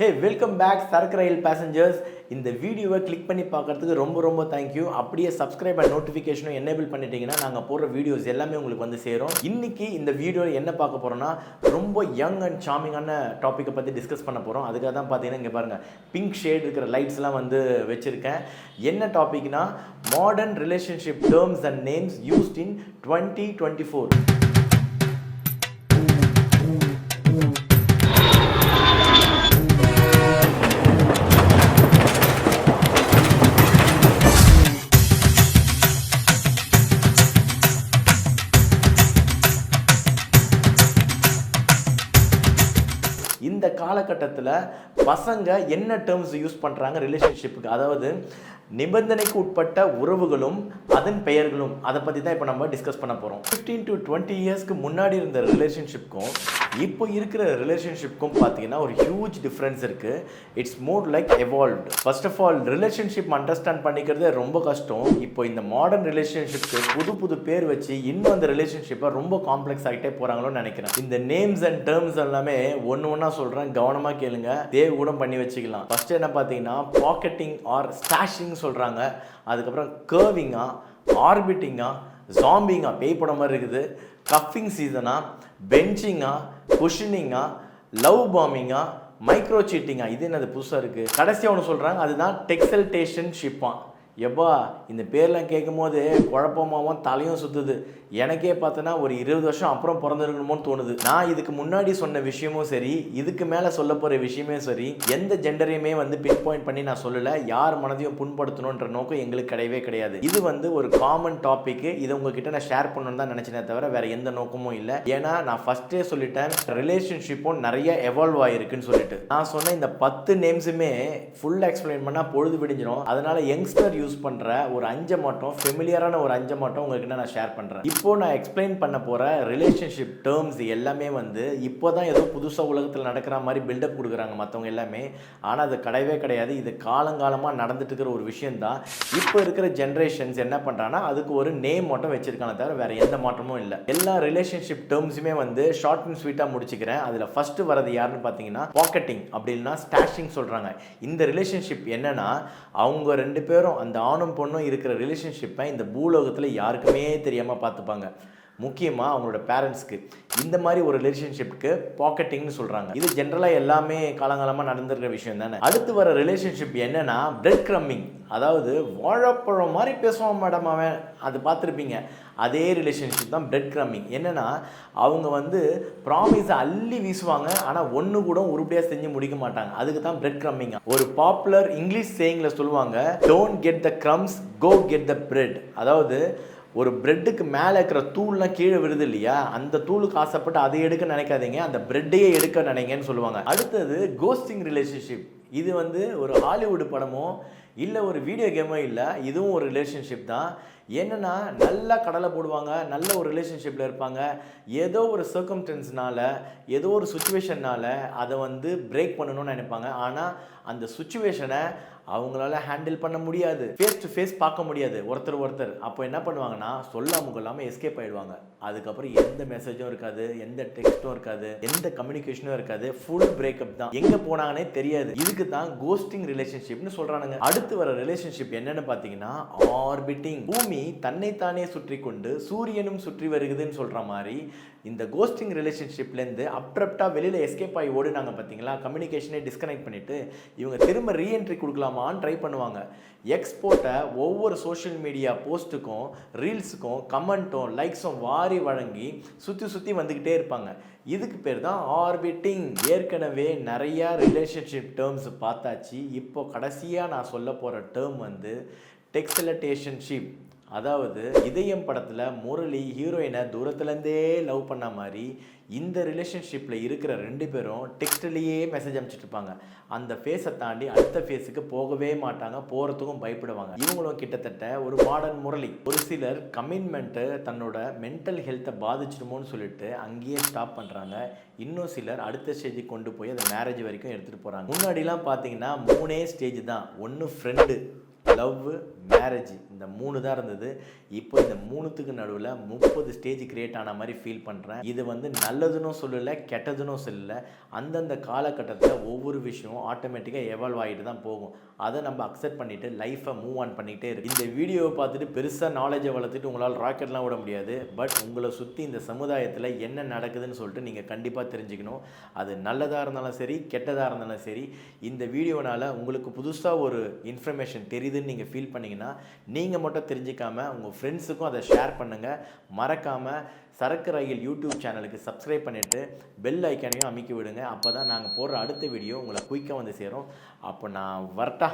ஹே welcome back சரக்கு ரயில் passengers இந்த வீடியோவை கிளிக் பண்ணி பார்க்கறதுக்கு ரொம்ப ரொம்ப தேங்க்யூ அப்படியே சப்ஸ்கிரைப் அண்ட் நோட்டிஃபிகேஷனும் எனேபிள் பண்ணிட்டீங்கன்னா நாங்கள் போடுற வீடியோஸ் எல்லாமே உங்களுக்கு வந்து சேரும். இன்னைக்கு இந்த வீடியோவில் என்ன பார்க்க போகிறோம்னா ரொம்ப யங் அண்ட் சாமிங்கான டாப்பிக்கை பற்றி டிஸ்கஸ் பண்ண போகிறோம் அதுக்காக தான் பார்த்தீங்கன்னா இங்கே பாருங்கள் பிங்க் ஷேட் இருக்கிற லைட்ஸ்லாம் வந்து வச்சுருக்கேன். என்ன டாபிக்னா modern relationship terms and names used in twenty twenty four இந்த காலகட்டத்தில் பசங்க என்ன டேர்ம்ஸ் யூஸ் பண்ணுறாங்க ரிலேஷன்ஷிப்புக்கு அதாவது நிபந்தனைக்கு உட்பட்ட உறவுகளும் அதன் பெயர்களும் அதை பற்றி தான் இப்போ நம்ம டிஸ்கஸ் பண்ண போகிறோம் 15 டு டுவெண்ட்டி இயர்ஸ்க்கு முன்னாடி இருந்த ரிலேஷன்ஷிப்க்கும் இப்போ இருக்கிற ரிலேஷன்ஷிப்க்கும் பார்த்தீங்கன்னா ஒரு ஹியூஜ் டிஃப்ரென்ஸ் இருக்குது it's more like evolved first of all relationship understand பண்ணிக்கிறதே ரொம்ப கஷ்டம். இப்போ இந்த மாடர்ன் ரிலேஷன்ஷிப்க்கு புது புது பேர் வச்சு இன்னும் அந்த ரிலேஷன்ஷிப்பை ரொம்ப காம்ப்ளெக்ஸ் ஆகிட்டே போகிறாங்களோன்னு நினைக்கிறேன். இந்த நேம்ஸ் அண்ட் டேர்ம்ஸ் எல்லாமே ஒன்று ஒன்றா சொல்கிறேன் கவனமாக கேளுங்க. தேவ் கூட பண்ணி வச்சுக்கலாம். ஃபஸ்ட்டு என்ன பார்த்தீங்கன்னா பாக்கெட்டிங் ஆர் ஸ்டாஷிங் சொல்கிறாங்க அதுக்கப்புறம் கேர்விங்காக ஆர்பிட்டிங்காக ஜாம்பிங்காக பேய் படம் மாதிரி இருக்குது. கஃபிங் சீசனா பெஞ்சிங்கா கொஷினிங்கா லவ் பாமிங்கா மைக்ரோ சீட்டிங்கா இது என்னது புதுசாக இருக்குது கடைசியாக ஒன்று சொல்கிறாங்க அதுதான் டெக்ஸல்டேஷன் ஷிப்பா எப்பா இந்த பேர்லாம் கேட்கும் போது குழப்பமாகவும் தலையும் சுற்றுது எனக்கே பார்த்தோன்னா ஒரு இருபது வருஷம் அப்புறம் பிறந்திருக்கணுமோன்னு தோணுது. நான் இதுக்கு முன்னாடி சொன்ன விஷயமும் சரி இதுக்கு மேலே சொல்ல போகிற விஷயமே சரி எந்த ஜெண்டரையுமே வந்து பின் பாயிண்ட் பண்ணி நான் சொல்லலை யார் மனதையும் புண்படுத்தணுன்ற நோக்கம் எங்களுக்கு கிடையவே கிடையாது. இது வந்து ஒரு காமன் டாபிக் இதை உங்ககிட்ட நான் ஷேர் பண்ணணும்னு தான் நினச்சினே தவிர வேறு எந்த நோக்கமும் இல்லை. ஏன்னா நான் ஃபஸ்ட்டே சொல்லிட்டேன் ரிலேஷன்ஷிப்பும் நிறைய எவால்வ் ஆகிருக்குன்னு சொல்லிட்டு. நான் சொன்ன இந்த பத்து நேம்ஸுமே ஃபுல் எக்ஸ்பிளைன் பண்ணால் பொழுது விடிஞ்சிடும் அதனால் யங்ஸ்டர் யூஸ் யூஸ் பண்ணுற ஒரு அஞ்சை மட்டும் ஃபெமிலியரான ஒரு அஞ்சை மட்டும் உங்ககிட்ட நான் ஷேர் பண்ணுறேன் இப்போ நான் எக்ஸ்பிளைன் பண்ண போகிற ரிலேஷன்ஷிப் டேர்ம்ஸ் எல்லாமே வந்து இப்போ தான் ஏதோ புதுசாக உலகத்தில் நடக்கிற மாதிரி பில்டப் கொடுக்குறாங்க மற்றவங்க எல்லாமே. ஆனால் அது கிடையவே கிடையாது. இது காலங்காலமாக நடந்துட்டு இருக்கிற ஒரு விஷயந்தான் இப்போ இருக்கிற ஜென்ரேஷன்ஸ் என்ன பண்ணுறாங்கன்னா அதுக்கு ஒரு நேம் மட்டும் வச்சிருக்காங்க தவிர வேறு எந்த மாற்றமும் இல்லை. எல்லா ரிலேஷன்ஷிப் டேர்ம்ஸுமே வந்து ஷார்ட் அண்ட் ஸ்வீட்டாக முடிச்சுக்கிறேன். அதில் ஃபஸ்ட்டு வரது யாருன்னு பார்த்தீங்கன்னா பாக்கெட்டிங் அப்படின்னா ஸ்டாஷிங் சொல்கிறாங்க இந்த ரிலேஷன்ஷிப் என்னென்னா அவங்க ரெண்டு பேரும் அந்த ஆணும் பொண்ணும் இருக்கிற ரிலேஷன்ஷிப்பை இந்த பூலோகத்தில் யாருக்குமே தெரியாமல் பார்த்துப்பாங்க. முக்கியமாக அவங்களோட பேரண்ட்ஸ்க்கு. இந்த மாதிரி ஒரு ரிலேஷன்ஷிப்க்கு பாக்கெட்டிங்னு சொல்கிறாங்க இது ஜென்ரலாக எல்லாமே காலங்காலமாக நடந்திருக்கிற விஷயம் தானே. அடுத்து வர ரிலேஷன்ஷிப் என்னென்னா பிரெட் க்ரம்மிங் அதாவது வாழைப்பழம் மாதிரி பேசுவான் மேடம் அவன். அது பார்த்துருப்பீங்க. அதே ரிலேஷன்ஷிப் தான் பிரெட் க்ரம்மிங் என்னன்னா அவங்க வந்து ப்ராமிஸை அள்ளி வீசுவாங்க. ஆனால் ஒன்று கூட உருப்படியாக செஞ்சு முடிக்க மாட்டாங்க. அதுக்கு தான் பிரெட் க்ரம்மிங் ஒரு பாப்புலர் இங்கிலீஷ் சேயிங்கில் சொல்லுவாங்க don't get the crumbs go get the bread அதாவது ஒரு பிரெட்டுக்கு மேலே இருக்கிற தூள்லாம் கீழே விழுது இல்லையா? அந்த தூளுக்கு ஆசைப்பட்டு அதை எடுக்க நினைக்காதீங்க. அந்த பிரெட்டையே எடுக்க நினைங்கன்னு சொல்லுவாங்க. அடுத்தது கோஸ்டிங் ரிலேஷன்ஷிப் இது வந்து ஒரு ஹாலிவுட் படமோ இல்லை ஒரு வீடியோ கேமோ இல்லை இதுவும் ஒரு ரிலேஷன்ஷிப் தான். என்னென்னா நல்லா கடலை போடுவாங்க நல்ல ஒரு ரிலேஷன்ஷிப்பில் இருப்பாங்க. ஏதோ ஒரு சர்க்கம்டன்ஸ்னால ஏதோ ஒரு சுச்சுவேஷன்னால் அதை வந்து பிரேக் பண்ணணும்னு நினைப்பாங்க. ஆனால் அந்த சுச்சுவேஷனை அவங்களால ஹேண்டில் பண்ண முடியாது. ஃபேஸ் டு ஃபேஸ் பார்க்க முடியாது. ஒருத்தர் ஒருத்தர். அப்போ என்ன பண்ணுவாங்கன்னா சொல்ல கொள்ளாமல் எஸ்கேப் ஆயிடுவாங்க. அதுக்கப்புறம் எந்த மெசேஜும் இருக்காது. எந்த டெக்ஸ்ட்டும் இருக்காது. எந்த கம்யூனிகேஷனும் இருக்காது. ஃபுல் பிரேக்கப் தான். எங்கே போனாங்கன்னே தெரியாது. இதுக்கு தான் கோஸ்டிங் ரிலேஷன்ஷிப்னு சொல்கிறானுங்க அடுத்து வர ரிலேஷன்ஷிப் என்னன்னு பார்த்தீங்கன்னா ஆர்பிட்டிங் பூமி தன்னைத்தானே சுற்றி கொண்டு சூரியனும் சுற்றி வருகுதுன்னு சொல்கிற மாதிரி இந்த கோஸ்டிங் ரிலேஷன்ஷிப்லேருந்து அப்ரப்டாக வெளியில் எஸ்கேப் ஆகி ஓடுனாங்க பார்த்தீங்களா கம்யூனிகேஷனே டிஸ்கனெக்ட் பண்ணிவிட்டு இவங்க திரும்ப ரீஎன்ட்ரி பண்ணலாமான்னு ட்ரை பண்ணுவாங்க. எக்ஸ்போர்ட்டை ஒவ்வொரு சோஷியல் மீடியா போஸ்ட்டுக்கும் ரீல்ஸுக்கும் கமெண்ட்டும் லைக்ஸும் வாரி வழங்கி சுற்றி சுற்றி வந்துக்கிட்டே இருப்பாங்க. இதுக்கு பேர் தான் ஆர்பிட்டிங் ஏற்கனவே நிறையா ரிலேஷன்ஷிப் டேர்ம்ஸ் பார்த்தாச்சு. இப்போ கடைசியாக நான் சொல்ல போகிற டேர்ம் வந்து டெக்ஸலட்டேஷன்ஷிப் அதாவது இதயம் படத்தில் முரளி ஹீரோயினை தூரத்துலேருந்தே லவ் பண்ண மாதிரி இந்த ரிலேஷன்ஷிப்பில் இருக்கிற ரெண்டு பேரும் டெக்ஸ்ட்லேயே மெசேஜ் அனுப்பிச்சிட்டு இருப்பாங்க. அந்த ஃபேஸை தாண்டி அடுத்த ஃபேஸுக்கு போகவே மாட்டாங்க போகிறதுக்கும் பயப்படுவாங்க. இவங்களும் கிட்டத்தட்ட ஒரு மாடர்ன் முரளி. ஒரு சிலர் கமிட்மெண்ட்டு தன்னோட மென்டல் ஹெல்த்தை பாதிச்சிடுமோன்னு சொல்லிட்டு அங்கேயே ஸ்டாப் பண்ணுறாங்க இன்னும் சிலர் அடுத்த ஸ்டேஜுக்கு கொண்டு போய் அதை மேரேஜ் வரைக்கும் எடுத்துகிட்டு போகிறாங்க முன்னாடிலாம் பார்த்தீங்கன்னா மூணே ஸ்டேஜ் தான். ஒன்று ஃப்ரெண்டு லவ் மேரேஜ் இந்த மூணு தான் இருந்தது. இப்போ இந்த மூணுத்துக்கு நடுவில் முப்பது ஸ்டேஜ் கிரியேட் ஆன மாதிரி ஃபீல் பண்ணுறேன் இது வந்து நல்லதுன்னு சொல்லலை கெட்டதுன்னு சொல்லலை. அந்தந்த காலகட்டத்தில் ஒவ்வொரு விஷயமும் ஆட்டோமேட்டிக்காக எவால்வ் ஆகிட்டு தான் போகும். அதை நம்ம அக்செப்ட் பண்ணிவிட்டு லைஃப்பை மூவ் ஆன் பண்ணிகிட்டே இருக்கு. இந்த வீடியோவை பார்த்துட்டு பெருசாக நாலேஜை வளர்த்துட்டு உங்களால் ராக்கெட்லாம் விட முடியாது. பட் உங்களை சுற்றி இந்த சமுதாயத்தில் என்ன நடக்குதுன்னு சொல்லிட்டு நீங்கள் கண்டிப்பாக தெரிஞ்சுக்கணும். அது நல்லதாக இருந்தாலும் சரி கெட்டதாக இருந்தாலும் சரி இந்த வீடியோனால் உங்களுக்கு புதுசாக ஒரு இன்ஃபர்மேஷன் தெரியுதுன்னு நீங்கள் ஃபீல் பண்ணிங்கன்னா நீங்கள் நீங்கள் மட்டும் தெரிஞ்சிக்காமல் உங்கள் ஃப்ரெண்ட்ஸுக்கும் அதை ஷேர் பண்ணுங்கள் மறக்காமல் சரக்கு ரயில் யூடியூப் சேனலுக்கு சப்ஸ்கிரைப் பண்ணிவிட்டு பெல் ஐக்கானையும் அமைக்கி விடுங்க. அப்போ தான் நாங்கள் போடுற அடுத்த வீடியோ உங்களை குயிக்காக வந்து சேரும். அப்போ நான் வரட்டா.